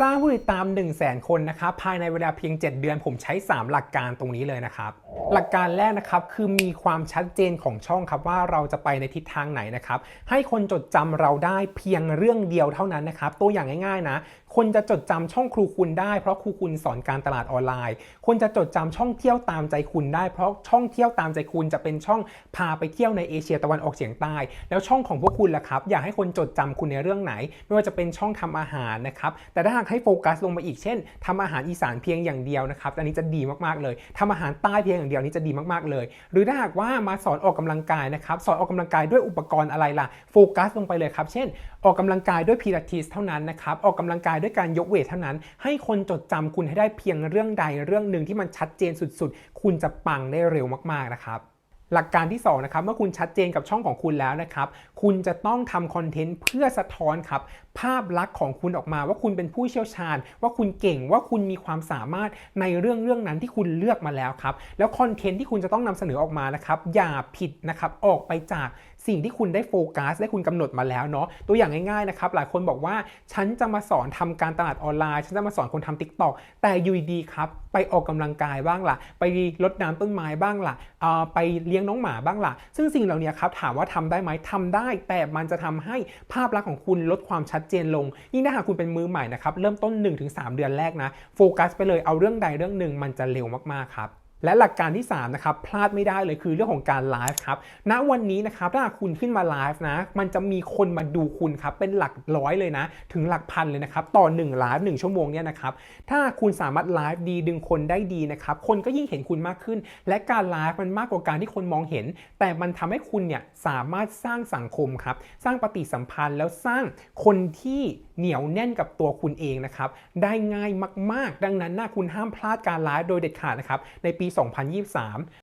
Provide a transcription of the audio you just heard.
สร้างผู้ติดตาม 1 0 0 0 0แสนคนนะครับภายในเวลาเพียง 7 เดือนผมใช้ 3 หลักการตรงนี้เลยนะครับ หลักการแรกนะครับคือมีความชัดเจนของช่องครับว่าเราจะไปในทิศทางไหนนะครับ ให้คนจดจำเราได้เพียงเรื่องเดียวเท่านั้นนะครับ ตัวอย่างง่ายๆนะ คนจะจดจำช่องครูคุณได้เพราะครูคุณสอนการตลาดออนไลน์ คนจะจดจำช่องเที่ยวตามใจคุณได้เพราะช่องเที่ยวตามใจคุณจะเป็นช่องพาไปเที่ยวในเอเชียตะวันออกเฉียงใต้ แล้วช่องของพวกคุณล่ะครับอยากให้คนจดจำคุณในเรื่องไหน ไม่ว่าจะเป็นช่องทำอาหารนะครับแต่ถ้าให้โฟกัสลงมาอีกเช่นทำอาหารอีสานเพียงอย่างเดียวนะครับอันนี้จะดีมากๆเลยทำอาหารใต้เพียงอย่างเดียวนี้จะดีมากๆเลย หรือถ้าหากว่ามาสอนออกกำลังกายนะครับสอนออกกำลังกายด้วยอุปกรณ์อะไรล่ะโฟกัสลงไปเลยครับเช่น ออกกำลังกายด้วยพิลาทิสเท่านั้นนะครับออกกำลังกายด้วยการยกเวทเท่านั้น ให้คนจดจำคุณให้ได้เพียงเรื่องใดเรื่องหนึ่งที่มันชัดเจนสุดๆ คุณจะปังได้เร็วมากๆนะครับ หลักการที่สองนะครับเมื่อคุณชัดเจนกับช่องของคุณแล้วนะครับ คุณจะต้องทำคอนเทนต์เพื่อสะท้อนครับ ภาพลักษณ์ของคุณออกมาว่าคุณเป็นผู้เชี่ยวชาญ ว่าคุณเก่งว่าคุณมีความสามารถในเรื่องเรื่องนั้นที่คุณเลือกมาแล้วครับ แล้วคอนเทนต์ที่คุณจะต้องนำเสนอออกมานะครับ อย่าผิดนะครับออกไปจากสิ่งที่คุณได้โฟกัสและคุณกำหนดมาแล้วเนาะตัวอย่างง่ายๆนะครับหลายคนบอกว่าฉันจะมาสอนทำการตลาดออนไลน์ ฉันจะมาสอนคนทำทิกตอกแต่อยู่ดีครับ ไปออกกำลังกายบ้างล่ะ ไปรดน้ำต้นไม้บ้างล่ะเอ่อไปเลี้ยงน้องหมาบ้างล่ะ ซึ่งสิ่งเหล่านี้ครับถามว่าทำได้ไหมทำได้ แต่มันจะทำให้ภาพลักษณ์ของคุณลดความชัดเจนลง ยิ่งถ้าหากคุณเป็นมือใหม่นะครับเริ่มต้น 1-3 เดือนแรกนะโฟกัสไปเลยเอาเรื่องใดเรื่องหนึ่งมันจะเร็วมากๆครับ และหลักการที่3นะครับพลาดไม่ได้เลยคือเรื่องของการไลฟ์ครับณวันนี้นะครับถ้าคุณขึ้นมาไลฟ์นะมันจะมีคนมาดูคุณครับเป็นหลักร้อยเลยนะ ถึงหลักพันเลยนะครับต่อ1ไลฟ์1ชั่วโมงเนี่ยนะครับถ้าคุณสามารถไลฟ์ดีดึงคนได้ดีนะครับคนก็ยิ่งเห็นคุณมากขึ้น และการไลฟ์มันมากกว่าการที่คนมองเห็น แต่มันทำให้คุณเนี่ยสามารถสร้างสังคมครับสร้างปฏิสัมพันธ์แล้วสร้างคนที่เหนียวแน่นกับตัวคุณเองนะครับได้ง่ายมาก ๆ ดังนั้นนะคุณห้ามพลาดการไลฟ์โดยเด็ดขาดนะครับในปี2023